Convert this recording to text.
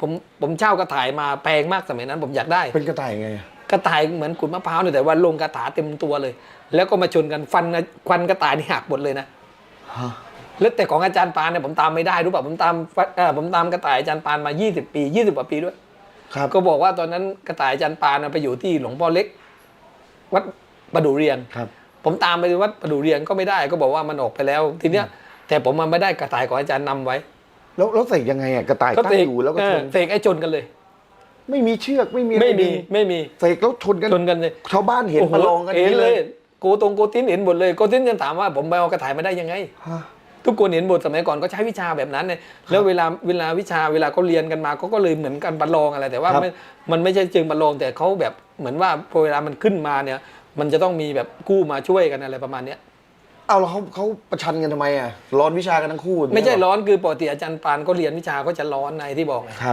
ผมผมเช่ากระต่ายมาแพงมากสมัยนั้น ผมอยากได้ เป็นกระต่ายไงอะกระต่ายเหมือนขุนมะพร้าวเนี่ยแต่ว่าลงกระถาเต็มตัวเลย แล้วก็มาชนกันฟันควันกระต่ายนี่หักหมดเลยนะฮะแล้วแต่ของอาจารย์ปานเนี่ยผมตามไม่ได้รู้ป่ะผมตามเอ่อผมตามกระต่ายอาจารย์ปานมา 20 ปี 20กว่าปีด้วย ครับ ก็บอกว่าตอนนั้นกระต่ายอาจารย์ปานน่ะไปอยู่ที่หลวงพ่อเล็ก วัดประดูเรียง ครับ ผมตามไปวัดประดูเรียงก็ไม่ได้ก็บอกว่ามันออกไปแล้ว ทีเนี้ยแต่ผมมันไม่ได้กระต่ายของอาจารย์นำไว้ แล้วแล้วเสกยังไงอะกระต่ายก็ตั้งเสกอยู่แล้วก็เอชอนเสกไอ้ชนกันเลย ไม่มีเชือกไม่มีอะรไม่มีดึงไม่มีเสกแล้วชนกันชนกันเลยชาวบ้านเห็นโอ้โประลองกันเห็นนี้เลยโกตรงโกตินเห็นหมดเลยโกตินยังถามว่าผมไปเอากระต่ายมาได้ยังไง ฮะทุกคนเห็นหมดสมัยก่อนก็ใช้วิชาแบบนั้นเนี่ยแล้วเวลาเวลาวิชาเวลาเขาเรียนกันมาเขาก็เลยเหมือนกันประลองอะไรแต่ว่าครับไม่มันไม่ใช่เชิงประลองแต่เขาแบบเหมือนว่าพอเวลามันขึ้นมาเนี่ย มันจะต้องมีแบบกู้มาช่วยกันอะไรประมาณเนี้ย เอาแล้วเขาเขาประชันกันทำไมอะร้อนวิชากันทั้งคู่อย่างไม่เงี้ยใช่เหรอร้อนคือปกติอาจารย์ปานก็เรียนวิชาก็จะร้อนในที่บอกไงครับ